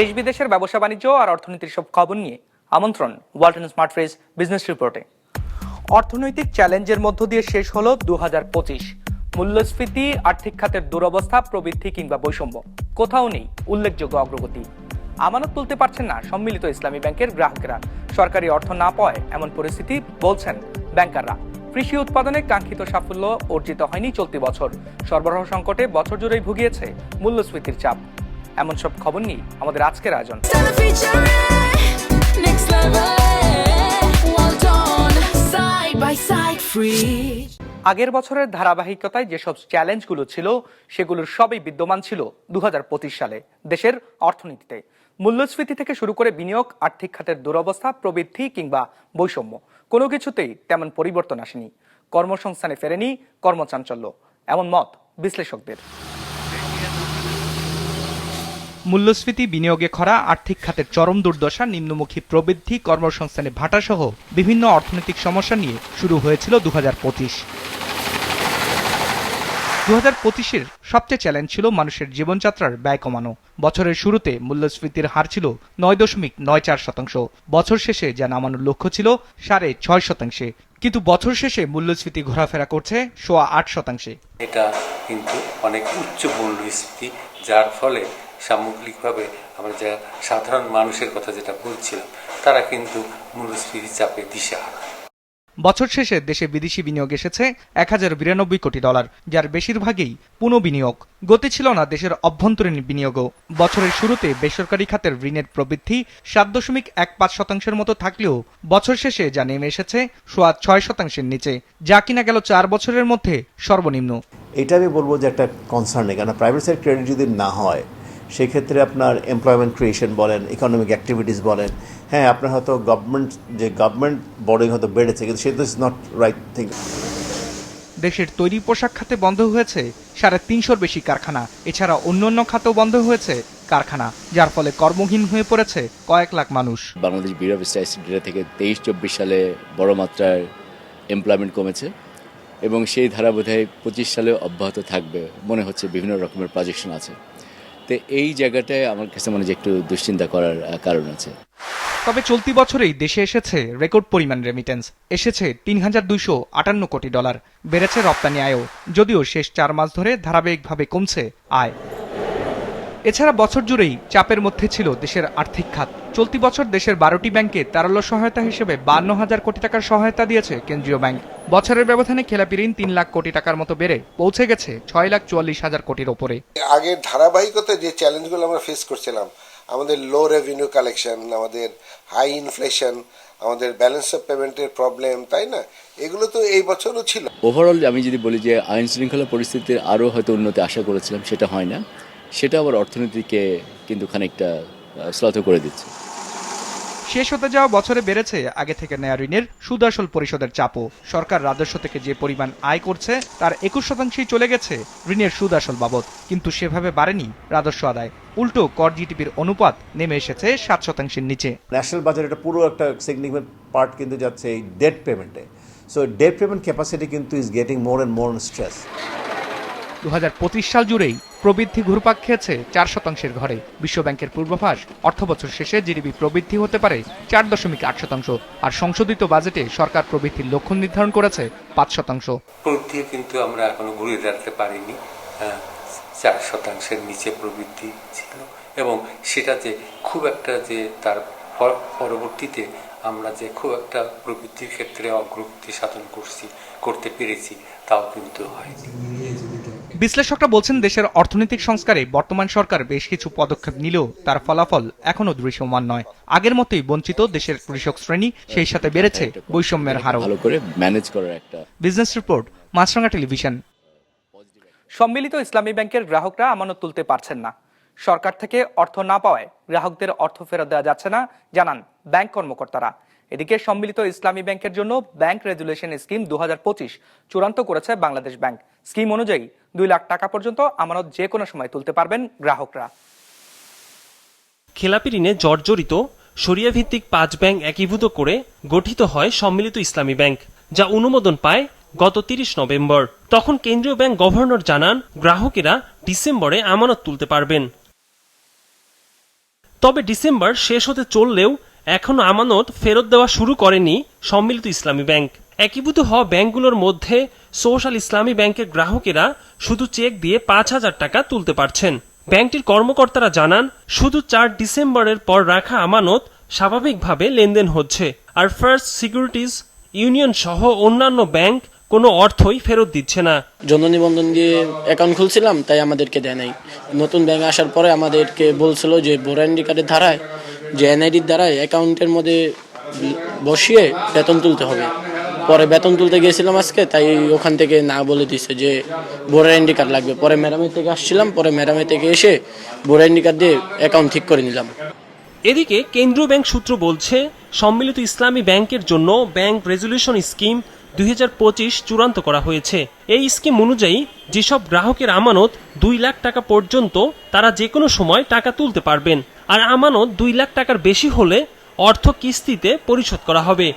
দেশ বিদেশের ব্যবসা বাণিজ্য আর অর্থনীতির সব খবর নিয়ে আমন্ত্রণ ওয়ালটন স্মার্ট ফ্রেজ বিজনেস রিপোর্টে। অর্থনৈতিক চ্যালেঞ্জের মধ্য দিয়ে শেষ হলো দু মূল্যস্ফীতি, আর্থিক খাতের দুরবস্থা, প্রবৃদ্ধি কিংবা বৈষম্য। কোথাও নেই উল্লেখযোগ্য অগ্রগতি। আমানত তুলতে পারছেন না সম্মিলিত ইসলামী ব্যাংকের গ্রাহকেরা। সরকারি অর্থ না পাওয়ায় এমন পরিস্থিতি বলছেন ব্যাংকাররা। কৃষি উৎপাদনে কাঙ্ক্ষিত সাফল্য অর্জিত হয়নি চলতি বছর। সরবরাহ সংকটে বছর জুড়েই ভুগিয়েছে মূল্যস্ফীতির চাপ। এমন সব খবর নিয়ে আমাদের আজকের আয়োজন. আগের বছরের ধারাবাহিকতায় যেসব চ্যালেঞ্জগুলো ছিল সেগুলোর সবই বিদ্যমান ছিল দু সালে দেশের অর্থনীতিতে। মূল্যস্ফীতি থেকে শুরু করে বিনিয়োগ আর্থিক খাতের দুরবস্থা প্রবৃদ্ধি কিংবা বৈষম্য কোনো কিছুতেই তেমন পরিবর্তন আসেনি। কর্মসংস্থানে ফেরেনি কর্মচাঞ্চল্য এমন মত বিশ্লেষকদের। মূল্যস্ফীতি বিনিয়োগে খরা, আর্থিক খাতের চরম দুর্দশা, নিম্নমুখী প্রবৃদ্ধি কর্মসংস্থানে ভাটাসহ বিভিন্ন অর্থনৈতিক সমস্যা নিয়ে শুরু হয়েছিল দু হাজার পঁচিশ। দু হাজার পঁচিশের সবচেয়ে চ্যালেঞ্জ ছিল মানুষের জীবনযাত্রার ব্যয় কমানো। বছরের শুরুতে মূল্যস্ফীতির হার ছিল নয় দশমিক নয় চার শতাংশ। বছর শেষে যা নামানোর লক্ষ্য ছিল সাড়ে ছয় শতাংশে। কিন্তু বছর শেষে মূল্যস্ফীতি ঘোরাফেরা করছে সোয়া আট শতাংশে। এটা কিন্তু অনেক উচ্চ মূল্যস্ফীতি যার ফলে সামগ্রিকভাবে আমরা যা সাধারণ মানুষের কথা যেটা বলছিলাম তারা কিন্তু মূল্যস্ফীতি চাপে দিশেহারা। বছর শেষে দেশে বিদেশি বিনিয়োগ এসেছে এক হাজার বিরানব্বই কোটি ডলার যার বেশিরভাগই পুনঃবিনিয়োগ। গতি ছিল না দেশের অভ্যন্তরীণ বিনিয়োগও। বছরের শুরুতে বেসরকারি খাতের ঋণের প্রবৃদ্ধি সাত দশমিক এক পাঁচ শতাংশের মতো থাকলেও বছর শেষে যা নেমে এসেছে সোয়া ছয় শতাংশের নিচে যা কিনা গেল চার বছরের মধ্যে সর্বনিম্ন। এটা আমি বলব যে একটা কনসার্ন নেই কারণ প্রাইভেট সেক্টর ক্রেডিট যদি না হয় সেক্ষেত্রে আপনার এমপ্লয়মেন্ট ক্রিয়েশন বলেন ইকোনমিক অ্যাক্টিভিটিস বলেন হ্যাঁ আপনার হয়তো গভর্নমেন্ট যে গভর্নমেন্ট বডিং হয়তো বেড়েছে কিন্তু সেটা ইজ নট রাইট থিং দেশের তৈরি পোশাক খাতে বন্ধ হয়েছে সাড়ে তিনশোর বেশি কারখানা এছাড়া অন্যান্য খাতেও বন্ধ হয়েছে কারখানা যার ফলে কর্মহীন হয়ে পড়েছে কয়েক লাখ মানুষ। বাংলাদেশ ব্যুরো অফ ডেটা থেকে তেইশ চব্বিশ সালে বড় মাত্রার এমপ্লয়মেন্ট কমেছে এবং সেই ধারা বোধহয় পঁচিশ সালে অব্যাহত থাকবে মনে হচ্ছে বিভিন্ন রকমের প্রজেকশন আছে। তো এই জায়গাটায় আমার কাছে মনে হয় একটু দুশ্চিন্তা করার কারণ আছে। তবে চলতি বছরেই দেশে এসেছে রেকর্ড পরিমাণ রেমিটেন্স এসেছে তিন হাজার দুইশো আটান্ন কোটি ডলার। বেড়েছে রপ্তানি আয়ও। যদিও শেষ চার মাস ধরে ধারাবাহিকভাবে কমছে আয়। এছাড়া বছর জুড়েই চাপের মধ্যে ছিল দেশের আর্থিক খাত। চলতি বছর দেশের বারোটি ব্যাংকে তারল্য সহায়তা হিসেবে বান্ন হাজার কোটি টাকার সহায়তা দিয়েছে কেন্দ্রীয় ব্যাংক। বছরের ব্যবধানে খেলাপি ঋণ তিন লাখ কোটি টাকার মতো বেড়ে পৌঁছে গেছে ছয় লাখ চুয়াল্লিশ হাজার কোটির ওপরে। আগের ধারাবাহিকতা যে চ্যালেঞ্জগুলো আমরা ফেস করছিলাম আমাদের লো রেভিনিউ কালেকশন আমাদের হাই ইনফ্লেশন আমাদের ব্যালেন্স অফ পেমেন্টের প্রবলেম তাই না? এগুলো তো এই বছরও ছিল। ওভারঅল আমি যদি বলি যে আইন শৃঙ্খলা পরিস্থিতির আরও হয়তো উন্নতি আশা করেছিলাম সেটা হয় না। সেটা আবার অর্থনীতিকে কিন্তু খানিকটা শ্লথ করে দিচ্ছে। শেষ হতে যাওয়া বছরে বেড়েছে আগে থেকে নেয়া ঋণের সুদ আসল পরিশোধের চাপও। সরকার রাজস্ব থেকে যে পরিমাণ আয় করছে তার একুশ শতাংশই চলে গেছে ঋণের সুদ আসল বাবদ। কিন্তু সেভাবে বাড়েনি রাজস্ব আদায়। উল্টো কর জিডিপির অনুপাত নেমে এসেছে সাত শতাংশের নিচে। ন্যাশনাল বাজার এটা পুরো একটা সিগনিফিকেন্ট পার্ট কিন্তু যাচ্ছে এই ডেট পেমেন্টে সো ডেট পেমেন্ট ক্যাপাসিটি কিন্তু is getting more and more stress দু হাজার পঁচিশ সাল জুড়েই প্রবৃদ্ধি ঘুরপাক খেয়েছে চার শতাংশের ঘরে। বিশ্বব্যাংকের পূর্বাভাস অর্থবছর শেষে জিডিপি প্রবৃদ্ধি হতে পারে চার দশমিক আট শতাংশ আর সংশোধিত বাজেটে সরকার প্রবৃদ্ধির লক্ষ্য নির্ধারণ করেছে পাঁচ শতাংশ। প্রবৃদ্ধি কিন্তু আমরা এখনও ঘুরে দাঁড়াতে পারিনি। হ্যাঁ, চার শতাংশের নিচে প্রবৃদ্ধি ছিল এবং সেটা যে খুব একটা যে তার পরবর্তীতে আমরা যে খুব একটা প্রবৃদ্ধির ক্ষেত্রে অগ্রগতি সাধন করছি করতে পেরেছি তাও কিন্তু হয়নি। বিশ্লেষকরা বলছেন দেশের অর্থনৈতিক সংস্কারে বর্তমান সরকার বেশ কিছু পদক্ষেপ নিলেও তার ফলাফল এখনও দৃশ্যমান নয়। আগের মতোই বঞ্চিত দেশের কৃষক শ্রেণি সেই সাথে বেড়েছে বৈষম্যের হারও। ভালো করে ম্যানেজ করার একটা বিজনেস রিপোর্ট মাছরাঙ্গা টেলিভিশন। সম্মিলিত ইসলামী ব্যাংকের গ্রাহকরা আমানত তুলতে পারছেন না। সরকার থেকে অর্থ না পাওয়ায় গ্রাহকদের অর্থ ফেরত দেওয়া যাচ্ছে না জানান ব্যাংক কর্মকর্তারা। এদিকে সম্মিলিত ইসলামী ব্যাংকের জন্য ব্যাংক রেজুলেশন স্কিম দু চূড়ান্ত করেছে বাংলাদেশ ব্যাংক। স্কিম অনুযায়ী দুই লাখ টাকা পর্যন্ত আমানত যে কোনো সময় তুলতে পারবেন গ্রাহকরা। খেলাপি ঋণে জর্জরিত সরিয়া ভিত্তিক পাঁচ ব্যাংক একীভূত করে গঠিত হয় সম্মিলিত ইসলামী ব্যাংক, যা অনুমোদন পায় গত তিরিশ নভেম্বর। তখন কেন্দ্রীয় ব্যাংক গভর্নর জানান, গ্রাহকেরা ডিসেম্বরে আমানত তুলতে পারবেন। তবে ডিসেম্বর শেষ হতে চললেও এখনও আমানত ফেরত দেওয়া শুরু করেনি সম্মিলিত ইসলামী ব্যাংক। একীভূত হওয়া ব্যাংকগুলোর মধ্যে সোশ্যাল ইসলামী ব্যাংকের গ্রাহকেরা শুধু চেক দিয়ে পাঁচ হাজার টাকা তুলতে পারছেন। ব্যাংকটির কর্মকর্তারা জানান, শুধু চার ডিসেম্বরের পর রাখা আমানত স্বাভাবিকভাবে লেনদেন হচ্ছে। আর ফার্স্ট সিকিউরিটিজ ইউনিয়ন সহ অন্যান্য ব্যাংক কোনো অর্থই ফেরত দিচ্ছে না। জন্য নিবন্ধন দিয়ে অ্যাকাউন্ট খুলছিলাম, তাই আমাদেরকে দেয় নাই। নতুন ব্যাংক আসার পরে আমাদেরকে বলছিল যে আইডি কার্ডের ধারায় যে এনআইডির দ্বারায় অ্যাকাউন্টের মধ্যে বসিয়ে বেতন তুলতে হবে। পরে বেতন তুলতে গিয়েছিলাম আজকে, তাই ওখান থেকে না বলে দিছে যে ভোটার আইডি কার্ড লাগবে। পরে ম্যাডামের থেকে আসছিলাম, পরে ম্যাডামের থেকে এসে ভোটার আইডি কার্ড দিয়ে অ্যাকাউন্ট ঠিক করে নিলাম। এদিকে কেন্দ্রীয় ব্যাংক সূত্র বলছে, সম্মিলিত ইসলামী ব্যাংকের জন্য ব্যাংক রেজলিউশন স্কিম দুই হাজার পঁচিশ চূড়ান্ত করা হয়েছে। এই স্কিম অনুযায়ী যেসব গ্রাহকের আমানত দুই লাখ টাকা পর্যন্ত, তারা যে কোনো সময় টাকা তুলতে পারবেন। আর আমানত দুই লাখ টাকার বেশি হলে অর্থ কিস্তিতে পরিশোধ করা হবে।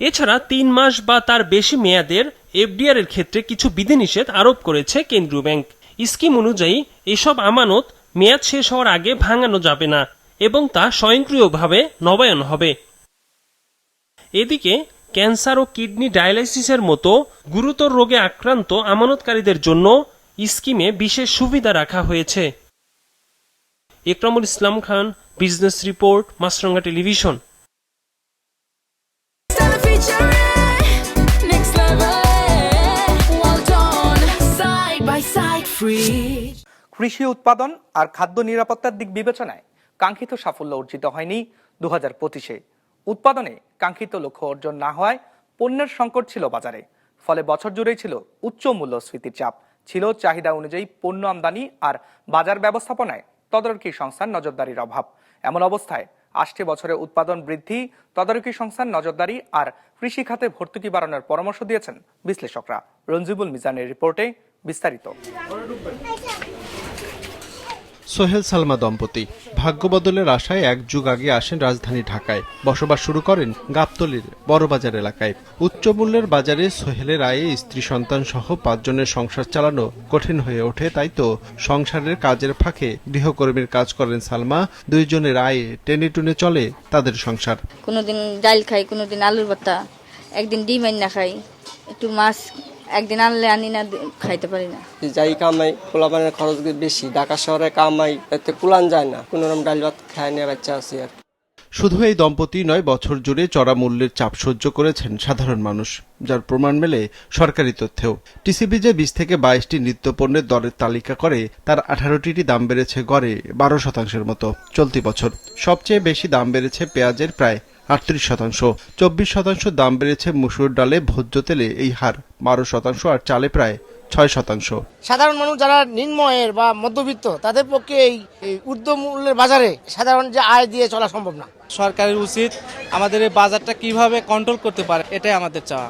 এছাড়া তিন মাস বা তার বেশি মেয়াদের এফডিআর এর ক্ষেত্রে কিছু বিধিনিষেধ আরোপ করেছে কেন্দ্রীয় ব্যাংক। স্কিম অনুযায়ী এসব আমানত মেয়াদ শেষ হওয়ার আগে ভাঙানো যাবে না এবং তা স্বয়ংক্রিয়ভাবে নবায়ন হবে। এদিকে ক্যান্সার ও কিডনি ডায়ালাইসিসের মতো গুরুতর রোগে আক্রান্ত আমানতকারীদের জন্য স্কিমে বিশেষ সুবিধা রাখা হয়েছে। Ekramul Islam Khan business report Maasranga television. কৃষি উৎপাদন আর খাদ্য নিরাপত্তার দিক বিবেচনায় কাঙ্ক্ষিত সাফল্য অর্জিত হয়নি দু হাজার পঁচিশে। উৎপাদনে কাঙ্ক্ষিত লক্ষ্য অর্জন না হওয়ায় পণ্যের সংকট ছিল বাজারে। ফলে বছর জুড়েই ছিল উচ্চ মূল্যস্ফীতির চাপ। ছিল চাহিদা অনুযায়ী পণ্য আমদানি আর বাজার ব্যবস্থাপনায় তদারকি সংস্থার নজরদারির অভাব। এমন অবস্থায় আসছে বছরে উৎপাদন বৃদ্ধি, তদারকি সংস্থার নজরদারি আর কৃষি খাতে ভর্তুকি বাড়ানোর পরামর্শ দিয়েছেন বিশ্লেষকরা। রঞ্জিবুল মিজানের রিপোর্টে বিস্তারিত। সোহেল সালমা দম্পতি। ভাগ্য বদলের আশায় এক যুগ আগে আসেন রাজধানী ঢাকায়। বসবাস শুরু করেন গাবতলির বড়বাজার এলাকায়। উচ্চ মূল্যের বাজারে সোহেলের আয়ে স্ত্রী, সন্তান সহ পাঁচজনের সংসার চালানো কঠিন হয়ে ওঠে, তাই তো সংসারের কাজের ফাঁকে গৃহকর্মীর কাজ করেন সালমা। দুইজনের আয়ে টেনে টুনে চলে তাদের সংসার। কোনোদিন ডাল খাই, কোনোদিন আলুর ভর্তা, একদিন ডিম আইনা খাই, একটু মাছ একদিন আনলে আনি না খাইতে পারি না। যাই কামাই পোলাপানের খরচ বেশি? ঢাকা শহরে কামাই এতে কুলান যায় না। কোনো রকম ডাল ভাত খায় না বাচ্চা আছি আর। শুধু এই দম্পতি নয় বছর জুড়ে চড়া মূল্যের চাপ সহ্য করেছেন সাধারণ মানুষ যার প্রমাণ মেলে সরকারি তথ্যেও। টিসিবি যে বিশ থেকে বাইশটি নিত্যপণ্যের দরের তালিকা করে তার আঠারোটিরই দাম বেড়েছে গড়ে বারো শতাংশের মতো চলতি বছর। সবচেয়ে বেশি দাম বেড়েছে পেঁয়াজের প্রায় আটত্রিশ শতাংশ। চব্বিশ শতাংশ দাম বেড়েছে মুসুর ডালে ভোজ্য তেলে এই হার বারো শতাংশ আর চালে প্রায় ছয় শতাংশ। সাধারণ মানুষ যারা নিম্নয়ের বা মধ্যবিত্ত তাদের পক্ষে এই এই ঊর্ধ্ব মূল্যের বাজারে সাধারণ যে আয় দিয়ে চলা সম্ভব না। সরকারের উচিত আমাদের এই বাজারটা কীভাবে কন্ট্রোল করতে পারে এটাই আমাদের চাওয়া।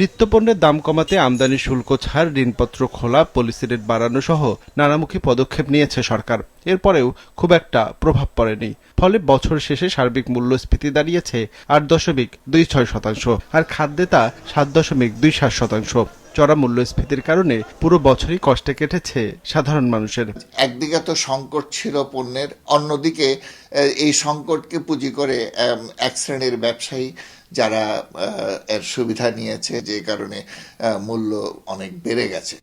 নিত্যপণ্যের দাম কমাতে আমদানি শুল্ক ছাড়, ঋণপত্র খোলা পলিসি রেট বাড়ানো সহ নানামুখী পদক্ষেপ নিয়েছে সরকার। এরপরেও খুব একটা প্রভাব পড়েনি। ফলে বছর শেষে সার্বিক মূল্যস্ফীতি দাঁড়িয়েছে আট দশমিক দুই ছয় শতাংশ, আর খাদ্যে তা সাত দশমিক দুই সাত শতাংশ। চড়া মূল্যস্ফীতির কারণে পুরো বছরই কষ্টে কেটেছে সাধারণ মানুষের। একদিকে তো সংকট ছিল পণ্যের, অন্যদিকে এই সংকটকে পুঁজি করে এক শ্রেণির ব্যবসায়ী যারা এর সুবিধা নিয়েছে, যে কারণে মূল্য অনেক বেড়ে গেছে।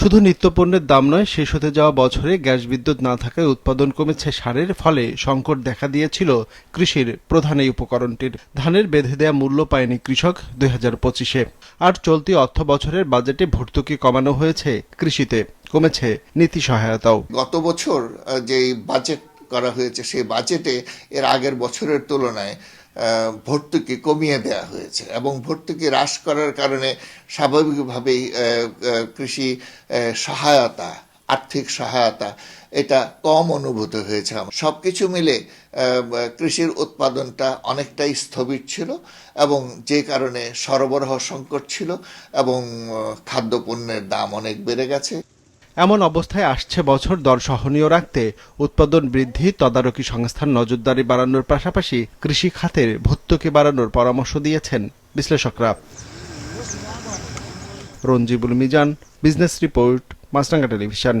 শুধু নিত্যপণ্যের দাম নয়, শেষ হতে যাওয়া বছরে গ্যাস বিদ্যুৎ না থাকায় উৎপাদন কমেছে সারের ফলে সংকট দেখা দিয়েছিল কৃষির প্রধান এই উপকরণটির। ধানের বেঁধে দেয়া মূল্য পায়নি কৃষক দুই হাজার পঁচিশে। আর চলতি অর্থ বছরের বাজেটে ভর্তুকি কমানো হয়েছে কৃষিতে, কমেছে নীতি সহায়তাও। গত বছর যে বাজেট করা হয়েছে, সেই বাজেটে এর আগের বছরের তুলনায় ভর্তুকি কমিয়ে দেওয়া হয়েছে এবং ভর্তুকি হ্রাস করার কারণে স্বাভাবিকভাবেই কৃষি সহায়তা, আর্থিক সহায়তা, এটা কম অনুভূত হয়েছে আমার। সব কিছু মিলে কৃষির উৎপাদনটা অনেকটাই স্থবির ছিল এবং যে কারণে সরবরাহ সংকট ছিল এবং খাদ্যপণ্যের দাম অনেক বেড়ে গেছে। এমন অবস্থায় আসছে বছর দর সহনীয় রাখতে। উৎপাদন বৃদ্ধি, তদারকি সংস্থার নজরদারি বাড়ানোর পাশাপাশি কৃষি খাতের ভর্তুকি বাড়ানোর পরামর্শ দিয়েছেন বিশ্লেষকরা। Ranjibul Mizan, business report, Maasranga television.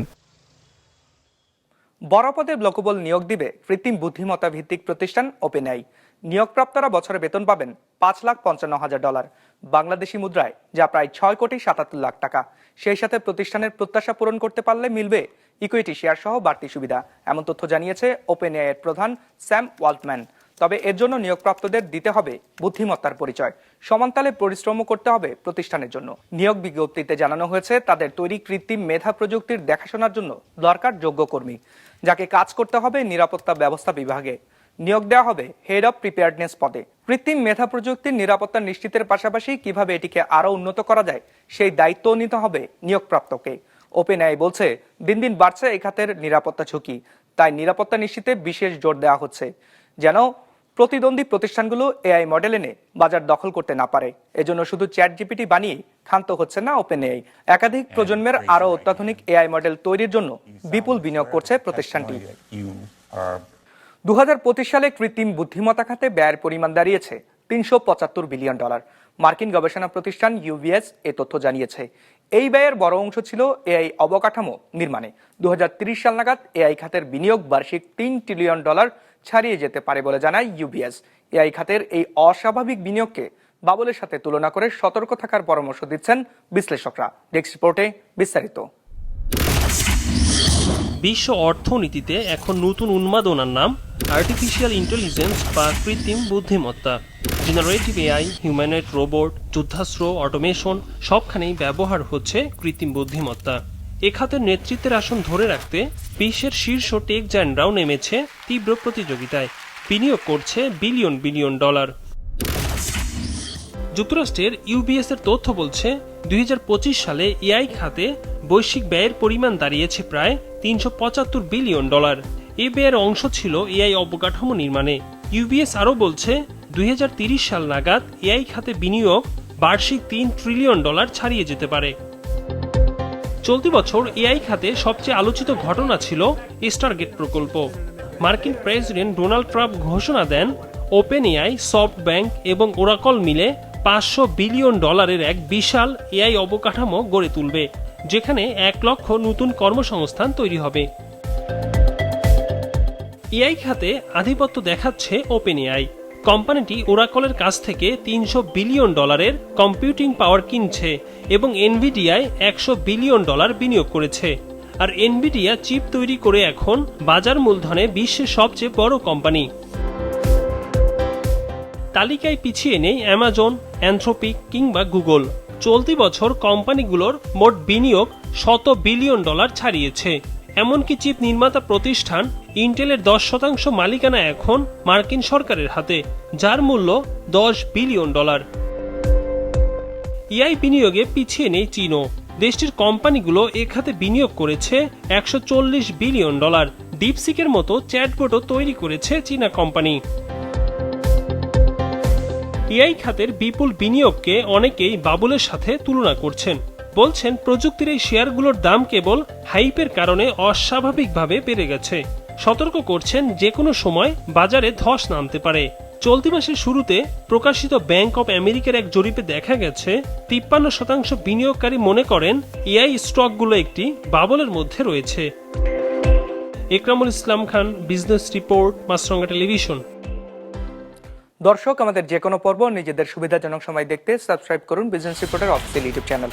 বড় পদে লোকবল নিয়োগ দিবে কৃত্রিম বুদ্ধিমত্তা ভিত্তিক প্রতিষ্ঠান ওপেনআই। নিয়োগপ্রাপ্তরা বছরে বেতন পাবেন পাঁচ লাখ পঞ্চান্ন হাজার ডলার। বাংলাদেশি মুদ্রায় যা প্রায় ছয় কোটি সাতাত্তর লাখ টাকা। সেই সাথে প্রতিষ্ঠানের প্রত্যাশা পূরণ করতে পারলে মিলবে ইকুইটি শেয়ার সহ বাড়তি সুবিধা। এমন তথ্য জানিয়েছে ওপেনআই এর প্রধান স্যাম ওয়াল্টম্যান। তবে এর জন্য নিয়োগপ্রাপ্তদের দিতে হবে বুদ্ধিমত্তার পরিচয়। সমানতালে পরিশ্রমও করতে হবে প্রতিষ্ঠানের জন্য। নিয়োগ বিজ্ঞপ্তিতে জানানো হয়েছে, তাদের তৈরি কৃত্রিম মেধা প্রযুক্তির দেখাশোনার জন্য দরকার যোগ্য কর্মী, যাকে কাজ করতে হবে নিরাপত্তা ব্যবস্থা বিভাগে। নিয়োগ দেওয়া হবে হেড অফ প্রিপেয়ার্ডনেস পদে। কৃত্রিম মেধা প্রযুক্তির নিরাপত্তা নিশ্চিতের পাশাপাশি কীভাবে এটিকে আরও উন্নত করা যায় সেই দায়িত্ব নিতে হবে নিয়োগপ্রাপ্তকে। ওপেন আই বলছে দিন দিন বাড়ছে এই খাতের নিরাপত্তা ঝুঁকি। তাই নিরাপত্তা নিশ্চিতে বিশেষ জোর দেওয়া হচ্ছে যেন প্রতিদ্বন্দ্বী প্রতিষ্ঠানগুলো এআই মডেল এনে বাজার দখল করতে না পারে। এজন্য শুধু চ্যাট জিপিটি বানিয়ে ক্ষান্ত হচ্ছে না ওপেন এআই একাধিক প্রজন্মের আরও অত্যাধুনিক এআই মডেল তৈরির জন্য বিপুল বিনিয়োগ করছে প্রতিষ্ঠানটি। দু হাজার পঁচিশ সালে কৃত্রিম বুদ্ধিমত্তা খাতে ব্যয়ের পরিমাণ দাঁড়িয়েছে তিনশো পঁচাত্তর বিলিয়ন ডলার। মার্কিন গবেষণা প্রতিষ্ঠান ইউবিএস এ তথ্য জানিয়েছে। এই ব্যয়ের বড় অংশ ছিল এআই অবকাঠামো নির্মাণে। দু সাল নাগাদ এআই খাতের বিনিয়োগ বার্ষিক তিন ট্রিলিয়ন ডলার ছাড়িয়ে যেতে পারে বলে জানায় ইউবিএস এআই খাতের এই অস্বাভাবিক বিনিয়োগকে বাবলের সাথে তুলনা করে সতর্ক থাকার পরামর্শ দিচ্ছেন বিশ্লেষকরা। ডেস্ক রিপোর্টে বিস্তারিত। বিশ্ব অর্থনীতিতে এখন নতুন উন্মাদনার নাম আর্টিফিশিয়াল ইন্টেলিজেন্স বা কৃত্রিম বুদ্ধিমত্তা জেনারেটিভ এআই হিউম্যানয়েড রোবট যুদ্ধাস্ত্র অটোমেশন সবখানেই ব্যবহার হচ্ছে কৃত্রিম বুদ্ধিমত্তা। এ খাতের নেতৃত্বের আসন ধরে রাখতে বিশ্বের শীর্ষ টেক জায়ান্টরাও নেমেছে তীব্র প্রতিযোগিতায়। বিনিয়োগ করছে বিলিয়ন বিলিয়ন ডলার যুক্তরাষ্ট্রের ইউবিএস এর তথ্য বলছে, দুই হাজার পঁচিশ সালে এআই খাতে বৈশ্বিক ব্যয়ের পরিমাণ দাঁড়িয়েছে প্রায় তিনশো পঁচাত্তর বিলিয়ন ডলার এ অংশ ছিল এআই অবকাঠামো নির্মাণে। ইউবিএস আরও বলছে, দুই সাল নাগাদ এআই খাতে বিনিয়োগ বার্ষিক তিন ট্রিলিয়ন ডলার ছাড়িয়ে যেতে পারে। চলতি বছর এআই খাতে সবচেয়ে আলোচিত ঘটনা ছিল স্টারগেট প্রকল্প। মার্কিন প্রেসিডেন্ট ডোনাল্ড ট্রাম্প ঘোষণা দেন ওপেন এআই সফট ব্যাংক এবং ওরাকল মিলে পাঁচশো বিলিয়ন ডলারের এক বিশাল এআই অবকাঠামো গড়ে তুলবে, যেখানে এক লক্ষ নতুন কর্মসংস্থান তৈরি হবে। এআই খাতে আধিপত্য দেখাচ্ছে ওপেন এআই কোম্পানিটি ওরাকলের কাছ থেকে তিনশো বিলিয়ন ডলারের কম্পিউটিং পাওয়ার কিনছে এবং এনভিডিয়ায় একশো বিলিয়ন ডলার বিনিয়োগ করেছে। আর এনভিডিয়া চিপ তৈরি করে এখন বাজার মূলধনে বিশ্বের সবচেয়ে বড় কোম্পানি। তালিকায় পিছিয়ে নেই অ্যামাজন, অ্যান্থ্রোপিক কিংবা গুগল। চলতি বছর কোম্পানিগুলোর মোট বিনিয়োগ শত বিলিয়ন ডলার ছাড়িয়েছে। এমনকি চিপ নির্মাতা প্রতিষ্ঠান ইন্টেলের দশ শতাংশ মালিকানা এখন মার্কিন সরকারের হাতে, যার মূল্য দশ বিলিয়ন ডলার। ইআই বিনিয়োগে পিছিয়ে নেই চীনও। দেশটির কোম্পানিগুলো এ খাতে বিনিয়োগ করেছে একশো চল্লিশ বিলিয়ন ডলার। ডিপসিকের মতো চ্যাটবোটও তৈরি করেছে চীনা কোম্পানি। এআই খাতের বিপুল বিনিয়োগকে অনেকেই বাবুলের সাথে তুলনা করছেন। বলছেন, প্রযুক্তির এই শেয়ারগুলোর দাম কেবল হাইপের কারণে অস্বাভাবিকভাবে বেড়ে গেছে। সতর্ক করছেন যে কোনো সময় বাজারে ধস নামতে পারে। চলতি মাসের শুরুতে প্রকাশিত ব্যাংক অব আমেরিকার এক জরিপে দেখা গেছে, তিপ্পান্ন শতাংশ বিনিয়োগকারী মনে করেন, এআই স্টকগুলো একটি বাবলের মধ্যে রয়েছে। Ekramul Islam Khan, business report Maasranga television. দর্শক, আমাদের যে কোনো পর্ব নিজেদের সুবিধাজনক সময় দেখতে সাবস্ক্রাইব করুন বিজনেস রিপোর্টের অফিসিয়াল ইউটিউব চ্যানেল।